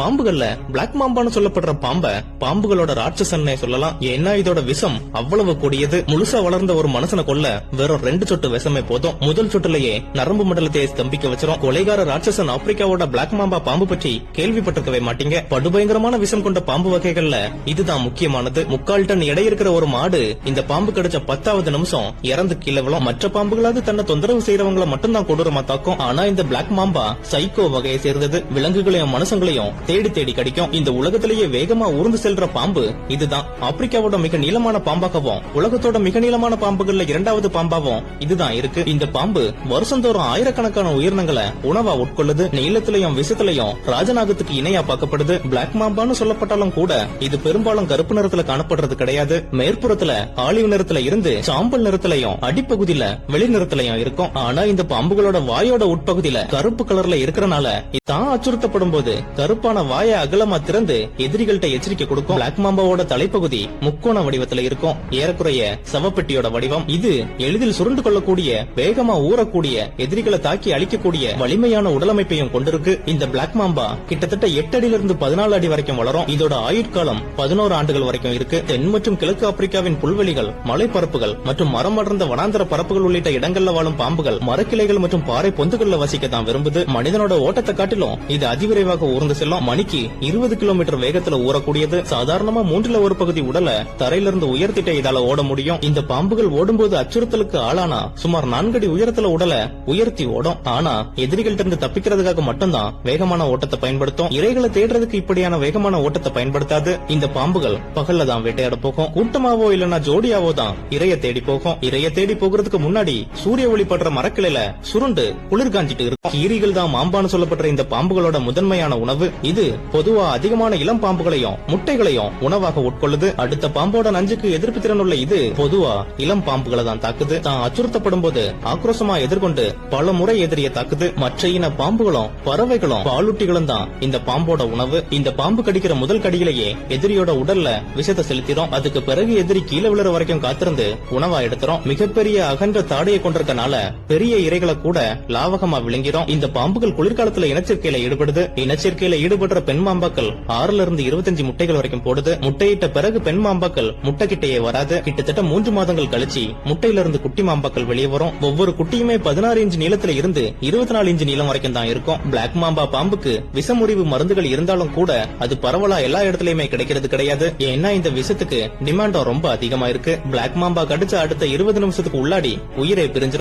பாம்புகள்ல black மாம்பான்னு சொல்லப்படுற பாம்ப பாம்புகளோட ராட்சசன்னே சொல்லலாம். ஏன்னா இதோட விஷம் அவ்வளவு கொடியது. முழுசா வளர்ந்த ஒரு மனுஷனை கொல்ல வெறும் ரெண்டு சொட்டு விஷமே போதும். முதல் சொட்டுலயே நரம்பு மண்டலத்தை ஸ்தம்பிக்க வச்சிரும். கொலைகார ராட்சசன் ஆப்பிரிக்காவோட பிளாக் மாம்பா பாம்பு பற்றி கேள்விப்பட்டிருக்கவே மாட்டீங்க. படுபயங்கரமான விஷம் கொண்ட பாம்பு வகைகள்ல இதுதான் முக்கியமானது. முக்கால் டன் எடை இருக்கிற ஒரு மாடு இந்த பாம்பு கிடைச்ச பத்தாவது நிமிஷம் இறந்து கீழே விழும். மற்ற பாம்புகளாவது தன்னை தொந்தரவு செய்யறவங்களை மட்டும்தான் கொடூரமா தாக்கும். ஆனா இந்த பிளாக் மாம்பா சைக்கோ வகையை சேர்ந்தது. விலங்குகளையும் மனுஷங்களையும் தேடி தேடி கிடைக்கும். இந்த உலகத்திலேயே வேகமா உருந்து செல்ற பாம்பு இதுதான். ஆப்பிரிக்காவோட மிக நீளமான பாம்பாகவும் உலகத்தோட மிக நீளமான பாம்புகள்ல இரண்டாவது பாம்பாவும் இதுதான் இருக்கு. இந்த பாம்பு வருஷந்தோறும் ஆயிரக்கணக்கான உயிரினங்களை உணவா உட்கொள்ளுது. நீளத்திலையும் விஷத்திலையும் ராஜநாகத்துக்கு இணையா பார்க்கப்படுது. பிளாக் மாம்பான்னு சொல்லப்பட்டாலும் கூட இது பெரும்பாலும் கருப்பு நிறத்துல காணப்படுறது கிடையாது. மேற்புறத்துல ஆலிவ் நிறத்துல இருந்து சாம்பல் நிறத்திலையும் அடிப்பகுதியில வெளி நிறத்திலையும் இருக்கும். ஆனா இந்த பாம்புகளோட வாயோட உட்பகுதியில கருப்பு கலர்ல இருக்கிறனால தான் அச்சுறுத்தப்படும் போது கருப்பான வாயை அகலமா திறந்து எதிரிகள்ட்ட எச்சரிக்கை கொடுக்கும். பிளாக் மாம்பாவோட தலைப்பகுதி முக்கோண வடிவத்துல இருக்கும். ஏறக்குறைய சவப்பெட்டியோட வடிவம். இது எளிதில் சுருண்டு கொள்ளக்கூடிய வேகமா ஊறக்கூடிய எதிரிகளை தாக்கி அழிக்கக்கூடிய வலிமையான உடலமைப்பையும் கொண்டிருக்கு. இந்த பிளாக் மாம்பா கிட்டத்தட்ட எட்டு அடியிலிருந்து பதினாலு அடி வரைக்கும் வளரும். இதோட ஆயுட்காலம் பதினோரு ஆண்டுகள் வரைக்கும் இருக்கு. தென் மற்றும் கிழக்கு ஆப்பிரிக்காவின் புல்வெளிகள் மலைப்பரப்புகள் மற்றும் மரம் அடர்ந்த வனாந்தர பரப்புகள் உள்ளிட்ட இடங்கள்ல வாழும் பாம்புகள் மரக்கிளைகள் மற்றும் பாறை பொந்துகள்ல வசிக்க தான் விரும்புது. மனிதனோட ஓட்டத்தை காட்டிலும் இது அதிவிரைவாக ஊர்ந்து செல்லும். மணிக்கு இருபது கிலோமீட்டர் வேகத்துல ஊறக்கூடியது. சாதாரணமா மூன்றுல ஒரு பகுதி உடலை தரையிலிருந்து உயர்த்திட்ட இதால ஓட முடியும். இந்த பாம்புகள் ஓடும்போது அச்சுறுத்தலுக்கு ஆளானா சுமார் நான்கடி உயரத்துல உடலை உயர்த்தி ஓடும். ஆனா எதிரிகள்ட்ட இருந்து தப்பிக்கிறதுக்காக மட்டும்தான் வேகமான ஓட்டத்தை பயன்படுத்தும். இரைகளை தேடுறதுக்கு இப்படியான வேகமான ஓட்டத்தை பயன்படுத்தாது. இந்த பாம்புகள் பகல்ல தான் வேட்டையாட போகும். கூட்டமாவோ இல்லனா ஜோடியாவோ தான் இறைய தேடி போகும். இறைய தேடி போகிறதுக்கு முன்னாடி சூரிய ஒளி படுற மரக்கிளையில சுருண்டு குளிர் காஞ்சிட்டு இருக்கும் கீரிகள் தான் மாம்பான்னு சொல்லப்படுற இந்த பாம்புகளோட முதன்மையான உணவு. இது பொதுவா அதிகமான இளம் பாம்புகளையும் முட்டைகளையும் உணவாக உட்கொள்ளுது. அடுத்த பாம்போட நஞ்சுக்கு எதிர்ப்பு திறன் உள்ள இது பொதுவா இளம் பாம்புகளை தான் தாக்குது. தான் அச்சுறுத்தப்படும் போது ஆக்ரோஷமா எதிர்கொண்டு பல முறை எதிரிய தாக்குது. மற்ற இன பாம்புகளும் பறவைகளும் பாலூட்டிகளும் தான் இந்த பாம்போட உணவு. இந்த பாம்பு கடிக்கிற முதல் கடியிலேயே எதிரியோட உடல்ல விஷத்தை செலுத்திடும். அதுக்கு பிறகு எதிரி கீழே விழுற வரைக்கும் காத்திருந்து உணவா எடுத்துரும். மிகப்பெரிய அகன்ற தாடையை கொண்டிருக்கனால பெரிய இரைகளை கூட லாவகமா விளங்கிடும் இந்த பாம்புகள் குளிர்காலத்துல இனச்சேர்க்கையில ஈடுபடுது. இனச்சேர்க்கையில ஈடுபடுற பெண் மாம்பாக்கள் ஆறுல இருந்து இருபத்தஞ்சு முட்டைகள் வரைக்கும் போடுது. முட்டையிட்ட பிறகு பெண் மாம்பாக்கள் முட்டை கிட்டேயே வராது. கிட்டத்தட்ட மூன்று மாதங்கள் கழிச்சு முட்டையில இருந்து குட்டி மாம்பாக்கள் வெளியே வரும். ஒவ்வொரு குட்டியுமே பதினாறு இன்ச்சு நீளத்துல இருந்து இருபத்தி நாலு இன்ச்சு நீளம் வரைக்கும் தான் இருக்கும். பிளாக் மாம்பா பாம்புக்கு விஷமுறிவு மருந்துகள் இருந்தாலும் கூட அது பரவலா எல்லா இடத்துலயுமே கிடைக்கிறது கிடையாது. ஏன்னா இந்த விஷத்துக்கு டிமாண்டும் ரொம்ப அதிகமா இருக்கு. பிளாக் மாம்பா கடிச்ச அடுத்த இருபது நிமிஷத்துக்கு உள்ளாடி உயிரை பிரிஞ்சு